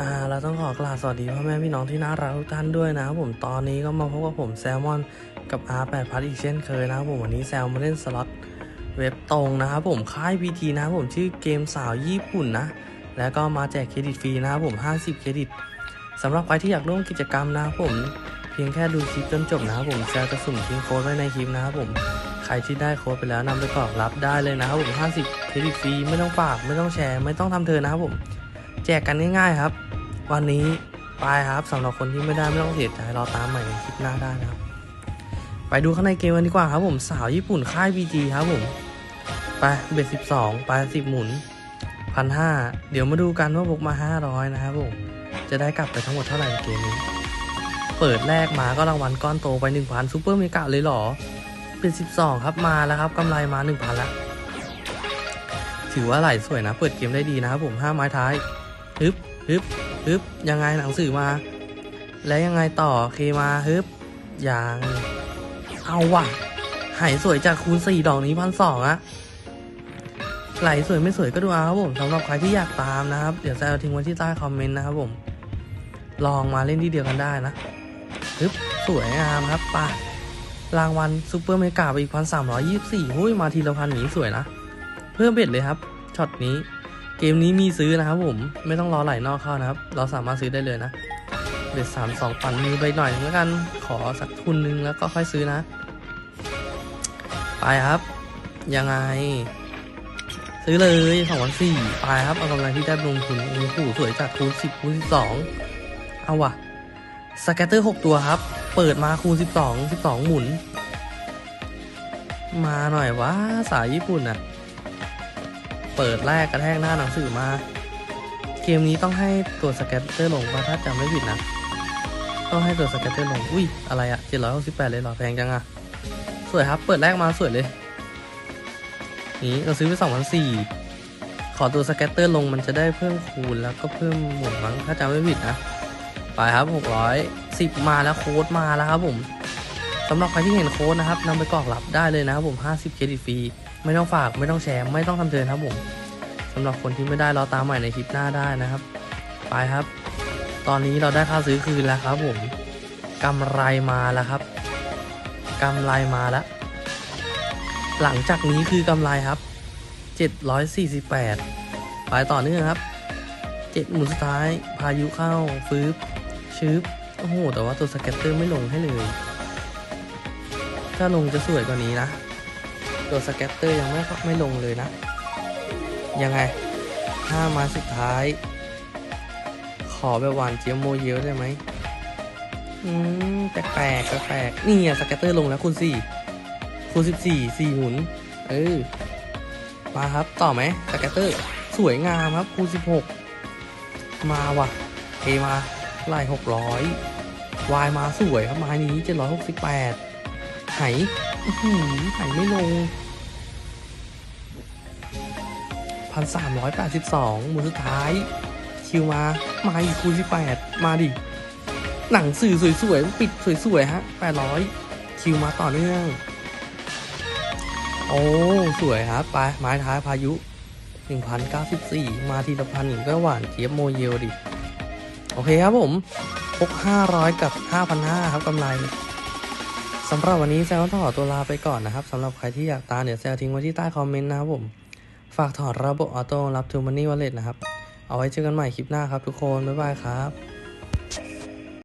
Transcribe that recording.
อ่าเราต้องขอกราบสวัสดีพ่อแม่พี่น้องที่น่ารักทุกท่านด้วยนะครับผมตอนนี้ก็มาพบกับผมแซลมอนกับ R8 พัทอีกเช่นเคยนะครับผมวันนี้แซลมาเล่นสล็อตเว็บตรงนะครับผมค่าย PT นะครับผมชื่อเกมสาวญี่ปุ่นนะ แล้วก็มาแจกเครดิตฟรีนะครับผม 50 เครดิตสำหรับใครที่อยากร่วมกิจกรรมนะครับผมเพียงแค่ดูคลิปจนจบนะครับผมแซลจะสุ่มทิ้งโค้ดไว้ในคลิปนะครับผมใครที่ได้โค้ดไปแล้วนำไปกรอกรับได้เลยนะครับผม 50 เครดิตฟรีไม่ต้องฝากไม่ต้องแชร์ไม่ต้องทำเธอนะครับผมแจกกันง่ายๆครับ วันนี้ไปครับสำหรับคนที่ไม่ได้ไม่ต้องเสียใจรอตามใหม่ในคลิปหน้าได้นะครับ ไปดูข้างในเกมกันดีกว่าครับผมสาวญี่ปุ่นค่าย BG ครับผม ไปเบ็ดสิบสองไปสิบหมุนพันห้าเดี๋ยวมาดูกันว่าบกมาห้าร้อยนะครับผม จะได้กลับไปทั้งหมดเท่าไหร่ในเกมนี้ เปิดแรกมาก็รางวัลก้อนโตไปหนึ่งพันซูเปอร์เมกะเลยหรอ เป็นสิบสองครับมาแล้วครับกำไรมาหนึ่งพันละถือว่าไหลสวยนะ เปิดเกมได้ดีนะครับผมห้าไม้ท้ายฮึบฮึบ ฮึบยังไงหนังสือมา แล้วยังไงต่อเคมาฮึบยังเอาว่ะหายสวยจากคูณสี่ดอกนี้พันสองอะไหลสวยไม่สวยก็ดูเอาครับผมสำหรับใครที่อยากตามนะครับ เดี๋ยวจะเอาทิ้งไว้ที่ใต้คอมเมนต์นะครับผม ลองมาเล่นที่เดียวกันได้นะฮึบสวยงามครับป่ะรางวัลซูเปอร์เมกาไปอีกพันสามร้อยยี่สิบสี่หุ้ยมาทีละพันหนีสวยนะ เพิ่มเบ็ดเลยครับช็อตนี้ เกมนี้มีซื้อนะครับผมไม่ต้องรอไหลนอกเข้านะครับ เราสามารถซื้อได้เลยนะเบ็ดสามสองปั่นมือไปหน่อยแล้วกันขอสักทุนนึงแล้วก็ค่อยซื้อนะ ไปครับ ยังไง ซื้อเลยสองวันสี่ไปครับ เอากำไรที่ได้ลงทุนโอ้โหสวยจัดคูณสิบคูณสิบสองเอาว่ะสแกตเตอร์หกตัวครับ เปิดมาคูณสิบสองสิบสองหมุน มาหน่อยว่าสายญี่ปุ่นอะ เปิดแรกกระแทกหน้าหนังสือมา เกมนี้ต้องให้ตัวสแกตเตอร์ลงมาถ้าจำไม่ผิดนะ ต้องให้ตัวสแกตเตอร์ลง อุ้ย อะไรอะ768 เลยเหรอ แพงจังอะสวยครับ เปิดแรกมาสวยเลย นี้เราซื้อไป2,004ขอตัวสแกตเตอร์ลงมันจะได้เพิ่มคูณแล้วก็เพิ่มหมุนมั้งถ้าจำไม่ผิดนะ ไปครับ 610 มาแล้วโค้ดมาแล้วครับผมสำหรับใครที่เห็นโค้ดนะครับนำไปกรอกรับได้เลยนะครับผม 50 เครดิตฟรี ไม่ต้องฝากไม่ต้องแชร์ไม่ต้องทำเทิร์นครับผมสำหรับคนที่ไม่ได้รอตามใหม่ในคลิปหน้าได้นะครับ ไปครับ ตอนนี้เราได้ค่าซื้อคืนแล้วครับผมกำไรมาแล้วครับกำไรมาแล้ว หลังจากนี้คือกำไรครับ 748ไปต่อเนื่องครับ 7 หมุนสุดท้ายพายุเข้าฟื้บชืบโอ้โห แต่ว่าตัวสเก็ตเตอร์ไม่ลงให้เลย ถ้าลงจะสวยกว่านี้นะ ตัวสแกตเตอร์ยังไม่ไม่ลงเลยนะ ยังไงห้ามาสุดท้าย ขอแบบหวานเจี๊ยบโมเยลได้ไหมอืมแปลกแปลกแปลกนี่อะสแกตเตอร์ลงแล้วคูณสี่คูณสิบสี่สี่หมุน เออมาครับต่อไหมสแกตเตอร์สวยงามครับคูณสิบหกมาว่ะเอมาไล่หกร้อยวายมาสวยครับไม้นี้เจ็ดร้อยหกสิบแปด ไหไหไม่ลงพันสามร้อยแปดสิบสองหมุนสุดท้าย คิวมา มาอีกคูณสิบแปดมาดิ หนังสื่อสวยๆ ปิดสวยๆ ฮะแปดร้อยคิวมาต่อเนื่อง โอ้ สวยครับ ไป ไม้ท้ายพายุหนึ่งพันเก้าสิบสี่มาทีละพันหนึ่งก็หวานเจี๊ยบโมเยลดิ โอเคครับผมพกห้าร้อยกับห้าพันห้าครับกำไร สำหรับวันนี้แซลต้องขอตัวลาไปก่อนนะครับสำหรับใครที่อยากตามเดี๋ยวแซลทิ้งไว้ที่ใต้คอมเมนต์นะครับผม ฝากถอดระบบออโต้รับทูมันนี่วอลเล็ตนะครับ เอาไว้เจอกันใหม่คลิปหน้าครับทุกคน บ๊ายบายครับ